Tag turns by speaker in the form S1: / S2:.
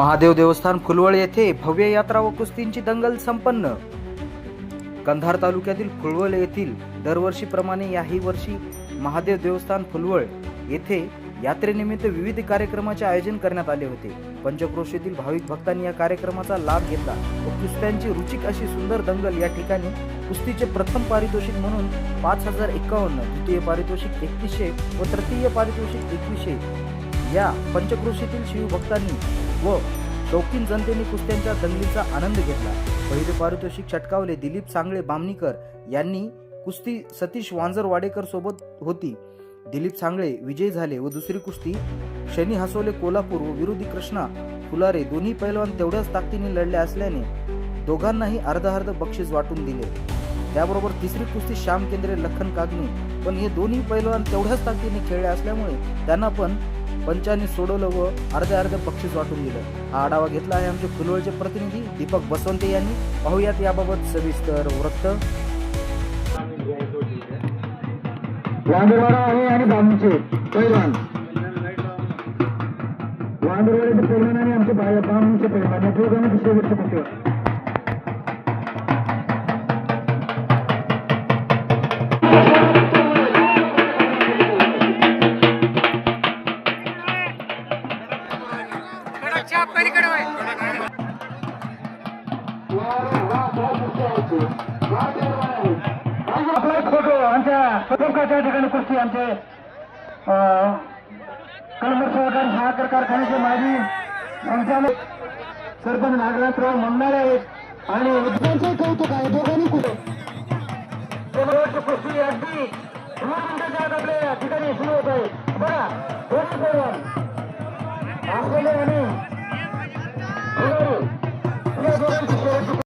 S1: महादेव देवस्थान फुलवळ येथे भव्य यात्रा व कुस्तींची दंगल संपन्न. कंधार तालुक्यातील फुलवळ येथील दरवर्षीप्रमाणे याही वर्षी महादेव देवस्थान फुलवळ येथे यात्रेनिमित्त विविध कार्यक्रमाचे आयोजन करण्यात आले होते. पंचक्रोशीतील भाविक भक्तांनी या कार्यक्रमाचा लाभ घेतला व कुस्त्यांची रुचिक अशी सुंदर दंगल या ठिकाणी कुस्तीचे प्रथम पारितोषिक म्हणून पाच हजार एकावन्न द्वितीय पारितोषिक एकतीसशे व तृतीय पारितोषिक एकवीसशे या पंचक्रोशीतील शिवभक्तांनी व शौकीन जनतेने कुस्त्यांच्या दंगलीचा आनंद घेतला. पहिले पारितोषिक षटकावले दिलीप सांगळे बामणीकर यांनी कुस्ती सतीश वांजरवाडेकर सोबत होती. दिलीप सांगळे विजयी झाले व दुसरी कुस्ती शनी हसोले कोल्हापूर व विरोधी कृष्णा फुलारे दोन्ही पैलवान तेवढ्याच ताकदीने लढले असल्याने दोघांनाही अर्धअर्ध बक्षीस वाटून दिले. त्याबरोबर तिसरी कुस्ती श्याम केंद्रे लखन कागणे पण हे दोन्ही पैलवान तेवढ्याच ताकदीने खेळले असल्यामुळे त्यांना पण पंचांनी सोडवलं व अर्धे अर्धे बक्षीस वाटून दिलं. हा आढावा घेतला आहे आमचे फुलवळचे प्रतिनिधी दीपक बसवंते यांनी. पाहूयात याबाबत सविस्तर वृत्त.
S2: वांदरवाडा आहे आणि बांबूचे पैलवान. वांदरवाड्याचे पैलवान आणि आमचे बांबूचे पैलवान. या दोघांना शेवटचे कुस्तीवर आपला पलीकडे फोटो आमच्या प्रमुखाच्या ठिकाणी कुस्ती आमचे. अं, कलमर सहकारी साखर कारखान्याचे माजी संचालक सरपंच नागनाथराव म्हणणारे आहेत. आणि त्यांचे कौतुक आहे दोघांनी कुठे? समोरची कुस्ती अगदी आपल्या ठिकाणी सुरू होत आहे. बघा.